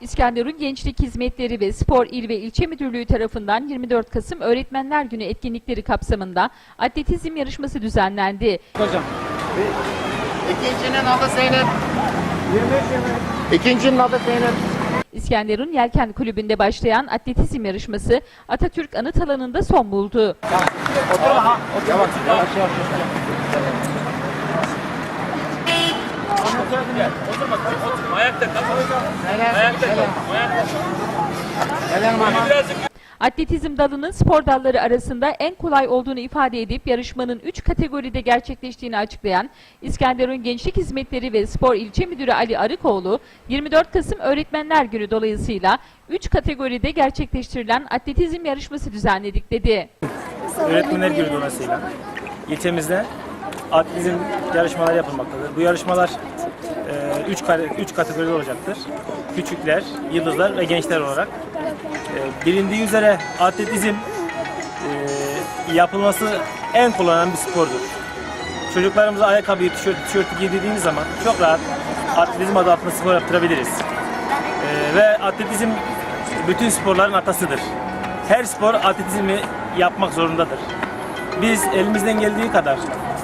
İskenderun Gençlik Hizmetleri ve Spor İl ve İlçe Müdürlüğü tarafından 24 Kasım Öğretmenler Günü etkinlikleri kapsamında atletizm yarışması düzenlendi. Hocam. İkincinin adı Zeynep. İkincinin adı Zeynep. İskenderun Yelken Kulübü'nde başlayan atletizm yarışması Atatürk Anıt Alanı'nda son buldu. Oturma ha. Yavaş yavaş. Yavaş yavaş. Atletizm dalının spor dalları arasında en kolay olduğunu ifade edip yarışmanın 3 kategoride gerçekleştiğini açıklayan İskenderun Gençlik Hizmetleri ve Spor İlçe Müdürü Ali Arıkoğlu, 24 Kasım Öğretmenler Günü dolayısıyla 3 kategoride gerçekleştirilen atletizm yarışması düzenledik dedi. öğretmenler günü dolayısıyla ilçemizde atletizm yarışmaları yapılmaktadır. Bu yarışmalar 3 üç kategoride olacaktır. Küçükler, yıldızlar ve gençler olarak. E, bilindiği üzere atletizm e, yapılması en kolay olan bir spordur. Çocuklarımıza ayakkabıyı, tişört, tişörtü giydirdiğimiz zaman çok rahat atletizm adı altında spor yaptırabiliriz. Ee, ve atletizm bütün sporların atasıdır. Her spor atletizmi yapmak zorundadır. Biz elimizden geldiği kadar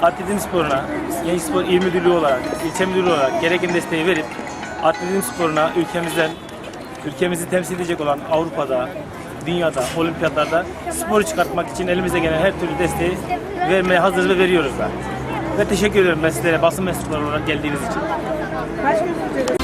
atletizm sporuna, genç spor il müdürlüğü olarak, ilçe müdürlüğü olarak gereken desteği verip atletizm sporuna ülkemizden, ülkemizi temsil edecek olan Avrupa'da, dünyada, olimpiyatlarda sporu çıkartmak için elimize gelen her türlü desteği vermeye hazırız ve veriyoruz da. Ve teşekkür ederim ben sizlere basın mensupları olarak geldiğiniz için. Sürecek